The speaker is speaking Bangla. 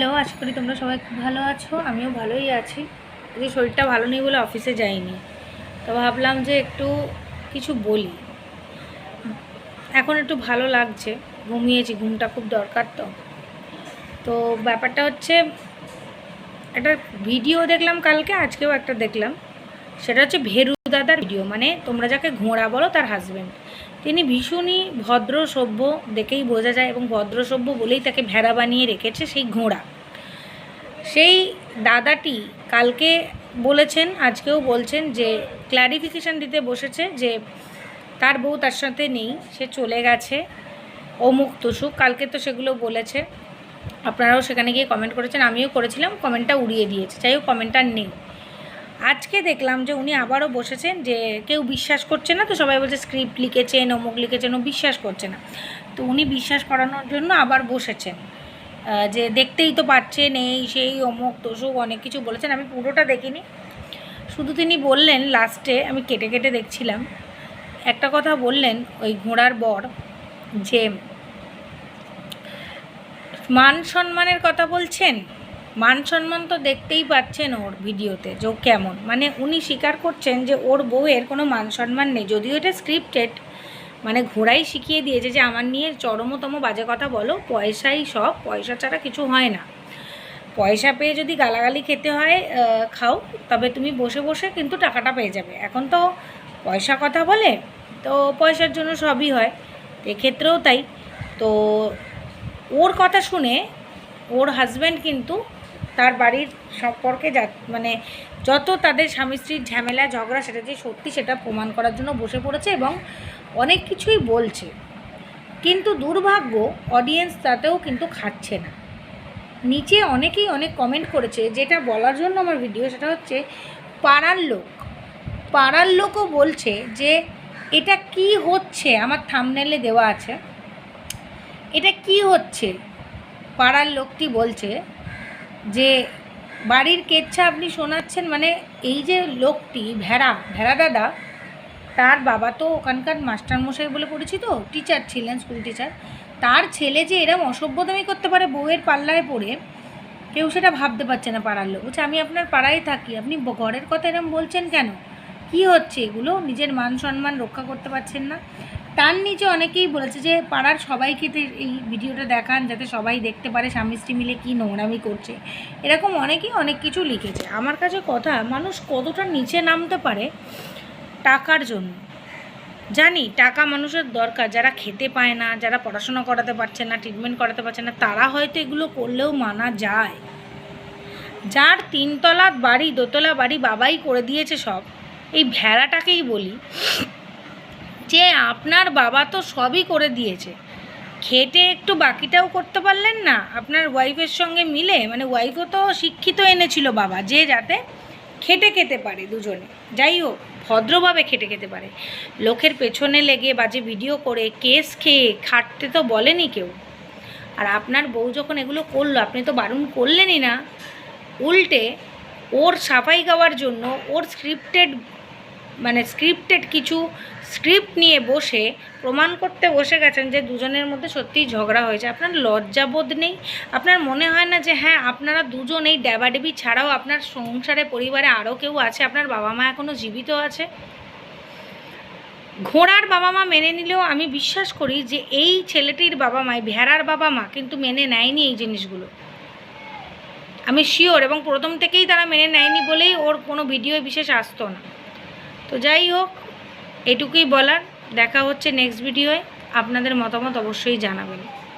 হ্যালো, আশা করি তোমরা সবাই খুব ভালো আছো। আমিও ভালোই আছি। আজকে শরীরটা ভালো নেই বলে অফিসে যাইনি। তো ভাবলাম যে একটু কিছু বলি। এখন একটু ভালো লাগছে, ঘুমিয়েছি, ঘুমটা খুব দরকার তো। তো ব্যাপারটা হচ্ছে, একটা ভিডিও দেখলাম কালকে, আজকেও একটা দেখলাম। সেটা হচ্ছে ভেরু দাদার ভিডিও মানে তোমরা যাকে ঘোড়া বলো তার হাজব্যান্ড তিনি ভীষণই ভদ্র সভ্য দেখেই বোঝা যায় এবং ভদ্র সভ্য বলেই তাকে ভেড়া বানিয়ে রেখেছে সেই ঘোড়া। সেই দাদাটি কালকে বলেছেন, আজকেও বলছেন যে ক্ল্যারিফিকেশান দিতে বসেছে যে, তার বউ তার সাথে নেই, সে চলে গেছে, অমুক তুসুক কালকে তো সেগুলো বলেছে। আপনারাও সেখানে গিয়ে কমেন্ট করেছেন, আমিও করেছিলাম কমেন্টটা উড়িয়ে দিয়েছে। যাই হোক কমেন্টটা নেই। আজকে দেখলাম যে উনি আবারও বসেছেন যে কেউ বিশ্বাস করছে না, তো সবাই বলছে স্ক্রিপ্ট লিখেছেন অমুক লিখেছেন ও বিশ্বাস করছে না। তো উনি বিশ্বাস করানোর জন্য আবার বসেছেন। যে দেখতেই তো পাচ্ছেন এই, সেই, অমুক, তোষুক অনেক কিছু বলেছেন, আমি পুরোটা দেখিনি। শুধু তিনি বললেন লাস্টে আমি কেটে কেটে দেখছিলাম, একটা কথা বললেন ওই ঘোড়ার বর যে মান সম্মানের কথা বলছেন? মান সম্মান তো দেখতেই পাচ্ছেন ওর ভিডিওতে যে কেমন। মানে উনি স্বীকার করছেন যে ওর বউয়ের কোনো মান সম্মান নেই। যদিও এটা স্ক্রিপ্টেড মানে ঘোড়াই শিখিয়ে দিয়েছে যে আমার নিয়ে চরমতম বাজে কথা বলো, পয়সাই সব, পয়সা ছাড়া কিছু হয় না। পয়সা পেয়ে যদি গালাগালি খেতে হয় খাও, তবে তুমি বসে বসে কিন্তু টাকাটা পেয়ে যাবে। এখন তো পয়সা কথা বলে, তো পয়সার জন্য সবই হয়। এক্ষেত্রেও তাই। তো ওর কথা শুনে ওর হাজব্যান্ড কিন্তু তার বাড়ির সম্পর্কে যা মানে যত তাদের স্বামী স্ত্রীর ঝামেলা, ঝগড়া, সেটা যে সত্যি সেটা প্রমাণ করার জন্য বসে পড়েছে এবং অনেক কিছুই বলছে। কিন্তু দুর্ভাগ্য অডিয়েন্স তাতেও কিন্তু খাচ্ছে না। নিচে অনেকেই অনেক কমেন্ট করেছে, যেটা বলার জন্য আমার ভিডিও সেটা হচ্ছে পাড়ার লোক। পাড়ার লোকও বলছে যে, এটা কি হচ্ছে? আমার থামনেলে দেওয়া আছে। এটা কি হচ্ছে? পাড়ার লোকটি বলছে যে বাড়ির কেচ্ছা আপনি শোনাচ্ছেন মানে এই যে লোকটি, ভেড়া ভেড়া দাদা, তার বাবা তো ওখানকার মাস্টারমশাই বলে পরিচিত টিচার ছিলেন স্কুল টিচার তার ছেলে যে এরম অসভ্যতামি করতে পারে বউয়ের পাল্লায় পড়ে, কেউ সেটা ভাবতে পারছে না পাড়ার লোক। বলছে, আমি আপনার পাড়ায় থাকি, আপনি ঘরের কথা এরম বলছেন কেন? কি হচ্ছে এগুলো? নিজের মান সম্মান রক্ষা করতে পারছেন না? তার নিচে অনেকেই বলেছে যে, পাড়ার সবাইকে এই ভিডিওটা দেখান, যাতে সবাই দেখতে পারে স্বামী স্ত্রী মিলে কী নোংরামি করছে। এরকম অনেকেই অনেক কিছু লিখেছে। আমার কাছে কথা, মানুষ কতটা নিচে নামতে পারে টাকার জন্য? জানি, টাকা মানুষের দরকার। যারা খেতে পায় না, যারা পড়াশোনা করাতে পারছে না ট্রিটমেন্ট করাতে পারছে না, তারা হয়তো এগুলো করলেও মানা যায়। যার তিনতলা বাড়ি, দোতলা বাড়ি বাবাই করে দিয়েছে সব, এই ভেড়াটাকেই বলি। যে আপনার বাবা তো সবই করে দিয়েছে। খেটে একটু বাকিটাও করতে পারলেন না? আপনার ওয়াইফের সঙ্গে মিলে? মানে ওয়াইফও তো শিক্ষিত এনেছিল বাবা, যে যাতে খেটে খেতে পারে দুজনে। যাই হোক, ভদ্রভাবে খেটে খেতে পারে। লোকের পেছনে লেগে বাজে ভিডিও করে, কেস খেয়ে খাটতে তো বলেনি কেউ। আর আপনার বউ যখন এগুলো করল, আপনি তো বারণ করলেনই না। উল্টে ওর সাফাই গাওয়ার জন্য ওর স্ক্রিপ্টেড মানে স্ক্রিপ্টেড কিছু স্ক্রিপ্ট নিয়ে বসে, প্রমাণ করতে বসে গেছেন যে দুজনের মধ্যে সত্যিই ঝগড়া হয়েছে। আপনার লজ্জাবোধ নেই? আপনার মনে হয় না যে হ্যাঁ আপনারা দুজন এই ড্যাবাডেবি ছাড়াও আপনার সংসারে, পরিবারে আরও কেউ আছে? আপনার বাবা মা এখনও জীবিত আছে? ঘোড়ার বাবা মা মেনে নিলেও আমি বিশ্বাস করি যে এই ছেলেটির বাবা মা ভেড়ার বাবা মা কিন্তু মেনে নেয়নি এই জিনিসগুলো। আমি শিওর এবং প্রথম থেকেই তারা মেনে নেয়নি বলেই ওর কোনো ভিডিও বিশেষ আসতো না। তো যাই হোক এটুকুই বলার। দেখা হচ্ছে নেক্সট ভিডিওয় আপনাদের মতামত অবশ্যই জানাবেন।